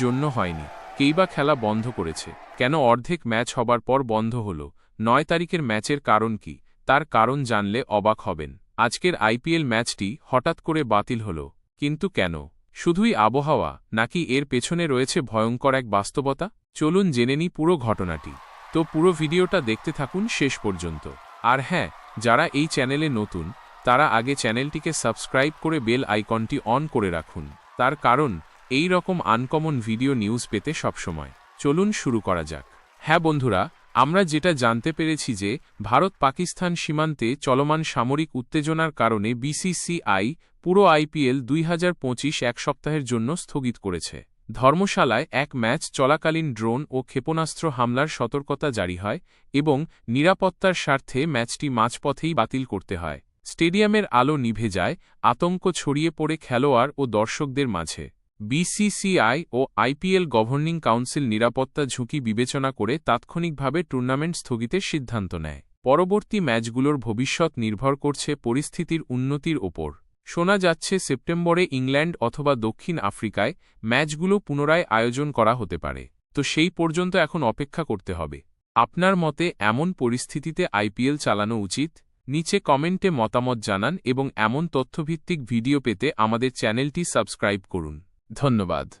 জন্য হয়নি। কেইবা খেলা বন্ধ করেছে। কেন অর্ধেক ম্যাচ হবার পর বন্ধ হল? নয় তারিখের ম্যাচের কারণ কি? তার কারণ জানলে অবাক হবেন। আজকের আইপিএল ম্যাচটি হঠাৎ করে বাতিল হল। কিন্তু কেন? শুধুই আবহাওয়া, নাকি এর পেছনে রয়েছে ভয়ঙ্কর এক বাস্তবতা? চলুন জেনে নিই পুরো ঘটনাটি। তো পুরো ভিডিওটা দেখতে থাকুন শেষ পর্যন্ত। আর হ্যাঁ যারা এই চ্যানেলে নতুন, তারা আগে চ্যানেলটিকে সাবস্ক্রাইব করে বেল আইকনটি অন করে রাখুন। তার কারণ এই রকম আনকমন ভিডিও নিউজ পেতে সবসময়। চলুন শুরু করা যাক। হ্যাঁ বন্ধুরা, আমরা যেটা জানতে পেরেছি যে, ভারত পাকিস্তান সীমান্তে চলমান সামরিক উত্তেজনার কারণে বিসিসিআই পুরো আইপিএল দুই এক সপ্তাহের জন্য স্থগিত করেছে। ধর্মশালায় এক ম্যাচ চলাকালীন ড্রোন ও ক্ষেপণাস্ত্র হামলার সতর্কতা জারি হয় এবং নিরাপত্তার স্বার্থে ম্যাচটি মাঝপথেই বাতিল করতে হয়। স্টেডিয়ামের আলো নিভে যায়, আতঙ্ক ছড়িয়ে পড়ে খেলোয়াড় ও দর্শকদের মাঝে। বিসিসিআই ও আইপিএল গভর্নিং কাউন্সিল নিরাপত্তা ঝুঁকি বিবেচনা করে তাৎক্ষণিকভাবে টুর্নামেন্ট স্থগিতের সিদ্ধান্ত নেয়। পরবর্তী ম্যাচগুলোর ভবিষ্যৎ নির্ভর করছে পরিস্থিতির উন্নতির ওপর। শোনা যাচ্ছে সেপ্টেম্বরে ইংল্যান্ড অথবা দক্ষিণ আফ্রিকায় ম্যাচগুলো পুনরায় আয়োজন করা হতে পারে। তো সেই পর্যন্ত এখন অপেক্ষা করতে হবে। আপনার মতে এমন পরিস্থিতিতে আইপিএল চালানো উচিত? নিচে কমেন্টে মতামত জানান এবং এমন তথ্যভিত্তিক ভিডিও পেতে আমাদের চ্যানেলটি সাবস্ক্রাইব করুন। ধন্যবাদ।